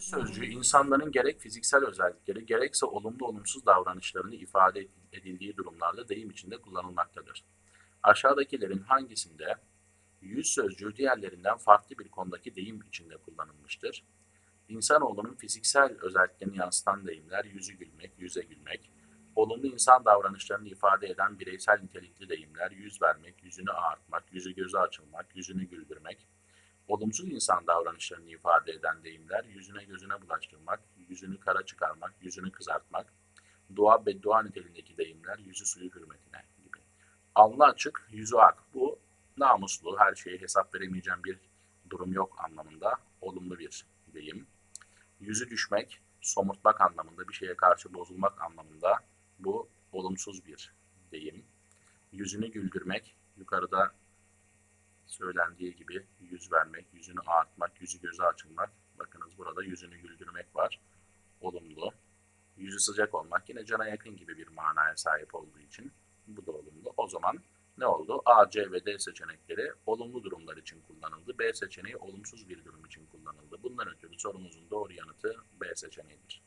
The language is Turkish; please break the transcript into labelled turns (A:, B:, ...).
A: Sözcüğü insanların gerek fiziksel özellikleri gerekse olumlu olumsuz davranışlarını ifade edildiği durumlarda deyim içinde kullanılmaktadır. Aşağıdakilerin hangisinde yüz sözcüğü diğerlerinden farklı bir konudaki deyim içinde kullanılmıştır? İnsanoğlunun fiziksel özelliklerini yansıtan deyimler yüzü gülmek, yüze gülmek, olumlu insan davranışlarını ifade eden bireysel nitelikli deyimler yüz vermek, yüzünü ağartmak, yüzü gözü açılmak, yüzünü güldürmek, olumsuz insan davranışlarını ifade eden deyimler yüzüne gözüne bulaştırmak, yüzünü kara çıkarmak, yüzünü kızartmak, dua beddua niteliğindeki deyimler yüzü suyu hürmetine gibi. Alnı açık, yüzü ak. Bu namuslu, her şeye hesap veremeyeceğim bir durum yok anlamında olumlu bir deyim. Yüzü düşmek, somurtmak anlamında, bir şeye karşı bozulmak anlamında bu olumsuz bir deyim. Yüzünü güldürmek, yukarıda söylendiği gibi yüz vermek, yüzünü ağartmak, yüzü gözü açılmak. Bakınız burada yüzünü güldürmek var. Olumlu. Yüzü sıcak olmak yine cana yakın gibi bir manaya sahip olduğu için bu da olumlu. O zaman ne oldu? A, C ve D seçenekleri olumlu durumlar için kullanıldı. B seçeneği olumsuz bir durum için kullanıldı. Bundan ötürü sorumuzun doğru yanıtı B seçeneğidir.